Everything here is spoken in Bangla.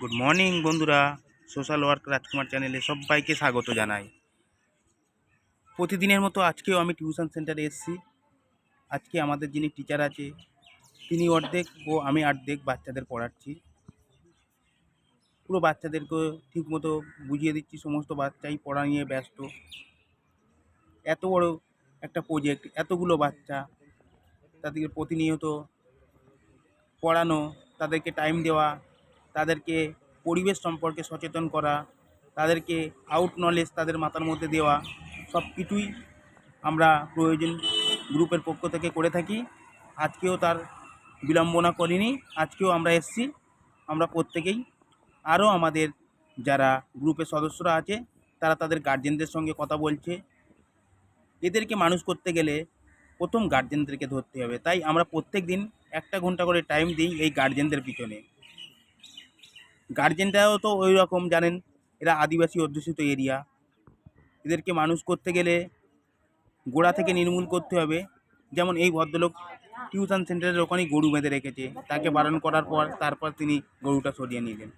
গুড মর্নিং বন্ধুরা। সোশ্যাল ওয়ার্ক রাজকুমার চ্যানেলে সবাইকে স্বাগত জানাই। প্রতিদিনের মতো আজকেও আমি টিউশন সেন্টারে এসেছি। আজকে আমাদের যিনি টিচার আছে, তিনি অর্ধেক ও আমি অর্ধেক বাচ্চাদের পড়াচ্ছি। পুরো বাচ্চাদেরকে ঠিকমতো বুঝিয়ে দিচ্ছি, সমস্ত বাচ্চাই পড়া নিয়ে ব্যস্ত। এত বড় একটা প্রজেক্ট এতগুলো বাচ্চা, তাদেরকে প্রতিনিয়ত পড়ানো, তাদেরকে টাইম দেওয়া তাদেরকে পরিবেশ সম্পর্কে সচেতন করা, তাদেরকে আউট নলেজ তাদের মাথার মধ্যে দেওয়া, সব কিছুই আমরা প্রয়োজন গ্রুপের পক্ষ থেকে করে থাকি। আজকেও তার বিলম্বনা করিনি, আজকেও আমরা এসছি। আমরা প্রত্যেকেই, আরও আমাদের যারা গ্রুপের সদস্যরা আছে, তারা তাদের গার্জেনদের সঙ্গে কথা বলছে। এদেরকে মানুষ করতে গেলে প্রথম গার্জেনদেরকে ধরতে হবে। তাই আমরা প্রত্যেক দিন একটা ঘণ্টা করে টাইম দিই এই গার্জেনদের পিছনে। গার্জেনটাও তো ওই রকম জানেন? এরা আদিবাসী অধ্যুষিত এরিয়া এদেরকে মানুষ করতে গেলে গোড়া থেকে নির্মূল করতে হবে। যেমন এই ভদ্রলোক টিউশন সেন্টারের ওখানেই গরু বেঁধে রেখেছে। তাকে বারণ করার পর, তারপর তিনি গরুটা সরিয়ে নিলেন।